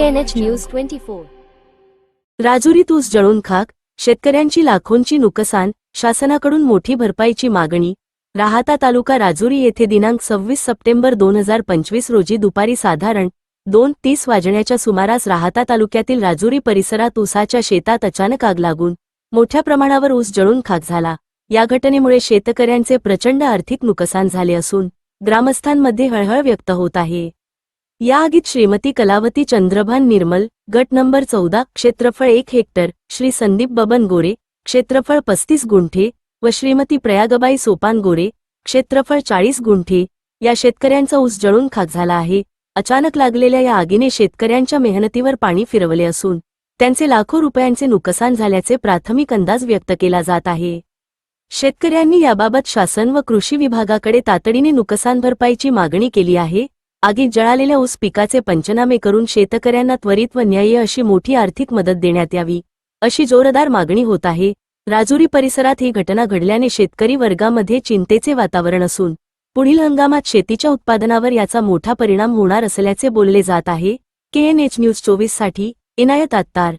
राजुरी तूस 24. राजुरीत ऊस जळून खाक शेतकऱ्यांची लाखोंची नुकसान शासनाकडून मोठी भरपाईची मागणी. राहाता तालुका राजुरी येथे दिनांक सव्वीस सप्टेंबर दोन हजार पंचवीस रोजी दुपारी साधारण दोन तीस वाजण्याच्या सुमारास राहाता तालुक्यातील राजुरी परिसरात ऊसाच्या शेतात अचानक आग लागून मोठ्या प्रमाणावर ऊस जळून खाक झाला. या घटनेमुळे शेतकऱ्यांचे प्रचंड आर्थिक नुकसान झाले असून ग्रामस्थांमध्ये हळहळ व्यक्त होत आहे. या आगीत श्रीमती कलावती चंद्रभान निर्मल गट नंबर चौदा क्षेत्रफळ एक हेक्टर श्री संदीप बबन गोरे क्षेत्रफळ पस्तीस गुंठे व श्रीमती प्रयागबाई सोपान गोरे क्षेत्रफळ चाळीस गुंठे. या शेतकऱ्यांचा ऊस जळून खाक झाला आहे. अचानक लागलेल्या या आगीने शेतकऱ्यांच्या मेहनतीवर पाणी फिरवले असून त्यांचे लाखो रुपयांचे नुकसान झाल्याचे प्राथमिक अंदाज व्यक्त केला जात आहे. शेतकऱ्यांनी याबाबत शासन व कृषी विभागाकडे तातडीने नुकसान भरपाईची मागणी केली आहे. आगीत जळालेल्या ऊस पिकाचे पंचनामे करून शेतकऱ्यांना त्वरित व न्याय्य अशी मोठी आर्थिक मदत देण्यात यावी अशी जोरदार मागणी होत आहे. राजुरी परिसरात ही घटना घडल्याने शेतकरी वर्गामध्ये चिंतेचे वातावरण असून पुढील हंगामात शेतीच्या उत्पादनावर याचा मोठा परिणाम होणार असल्याचे बोलले जात आहे. केएनएच न्यूज चोवीससाठी इनायत आत्तार